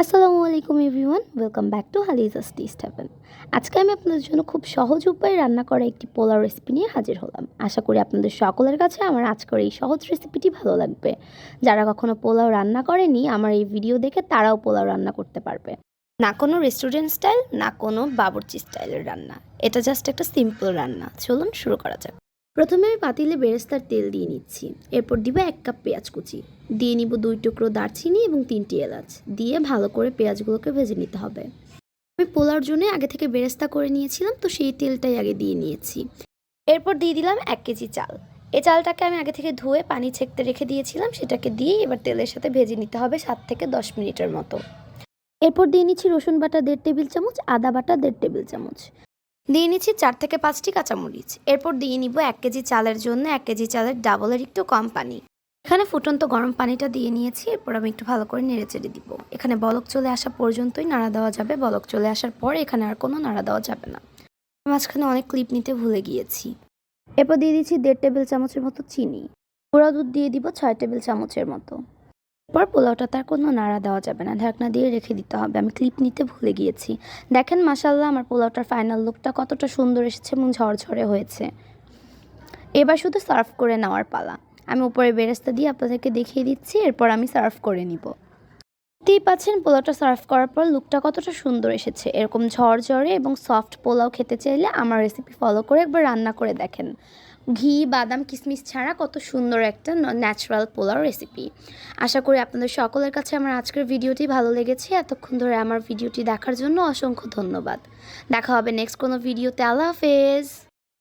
আসসালামু আলাইকুম everyone, welcome back to Halija's taste heaven আজকে আমি আপনাদের জন্য খুব সহজ উপায়ে রান্না করা একটি পোলাও রেসিপি নিয়ে হাজির হলাম। আশা করি আপনাদের সকলের কাছে আমার আজকের এই সহজ রেসিপিটি ভালো লাগবে। যারা কখনো পোলাও রান্না করেনি, আমার এই ভিডিও দেখে তারাও পোলাও রান্না করতে পারবে। না কোনো রেস্টুরেন্ট স্টাইল না কোনো বাবুর্চি স্টাইলের রান্না। এটা জাস্ট একটা সিম্পল রান্না। চলুন শুরু করা যাক। প্রথমে আমি পাতিলে বেরেস্তার তেল দিয়ে নিচ্ছি। এরপর দিব এক কাপ পেঁয়াজ কুচি। দিয়ে নিব দুই টুকরো দারচিনি এবং তিনটি এলাচ। দিয়ে ভালো করে পেঁয়াজগুলোকে ভেজে নিতে হবে। আমি পোলার জন্য আগে থেকে বেরেস্তা করে নিয়েছিলাম, তো সেই তেলটাই আগে দিয়ে নিয়েছি। এরপর দিয়ে দিলাম এক কেজি চাল। এই চালটাকে আমি আগে থেকে ধুয়ে পানি ছেঁকতে রেখে দিয়েছিলাম, সেটাকে দিয়ে এবার তেলের সাথে ভেজে নিতে হবে সাত থেকে দশ মিনিটের মতো। এরপর দিয়ে নিচ্ছি রসুন বাটা দেড় টেবিল চামচ, আদা বাটা দেড় টেবিল চামচ। দিয়ে নিচ্ছি চার থেকে পাঁচটি কাঁচামরিচ। এরপর দিয়ে নিব এক কেজি চালের জন্য এক কেজি চালের ডাবলের একটু কম পানি। এখানে ফুটন্ত গরম পানিটা দিয়ে নিয়েছি, এরপর আমি একটু ভালো করে নেড়ে চেড়ে দিব। এখানে বলক চলে আসা পর্যন্তই নাড়া দেওয়া যাবে। বলক চলে আসার পর এখানে আর কোনো নাড়া দেওয়া যাবে না। মাঝখানে অনেক ক্লিপ নিতে ভুলে গিয়েছি। এরপর দিয়ে দিচ্ছি দেড় টেবিল চামচের মতো চিনি। গুঁড়া দুধ দিয়ে দিব ছয় টেবিল চামচের মতো। এরপর পোলাওটা তার কোনো নাড়া দেওয়া যাবে না। ঢাকনা দিয়ে রেখে দিতে হবে। আমি ক্লিপ নিতে ভুলে গিয়েছি। দেখেন মাসাল্লাহ আমার পোলাওটার ফাইনাল লুকটা কতটা সুন্দর এসেছে এবং ঝরঝরে হয়েছে। এবার শুধু সার্ভ করে নেওয়ার পালা। আমি উপরে বেরেস্তা দিয়ে আপনাদেরকে দেখিয়ে দিচ্ছি। এরপর আমি সার্ভ করে নিব। দেখতেই পাচ্ছেন পোলাওটা সার্ভ করার পর লুকটা কতটা সুন্দর এসেছে। এরকম ঝরঝরে এবং সফট পোলাও খেতে চাইলে আমার রেসিপি ফলো করে একবার রান্না করে দেখেন। ঘি, বাদাম কিশমিশ ছাড়া কত সুন্দর একটা ন্যাচারাল পোলাও রেসিপি আশা করি আপনাদের সকলের কাছে আমার আজকের ভিডিওটি ভালো লেগেছে। এতক্ষণ ধরে আমার ভিডিওটি দেখার জন্য অসংখ্য ধন্যবাদ। দেখা হবে নেক্সট কোনো ভিডিওতে। আল্লাহ হাফেজ।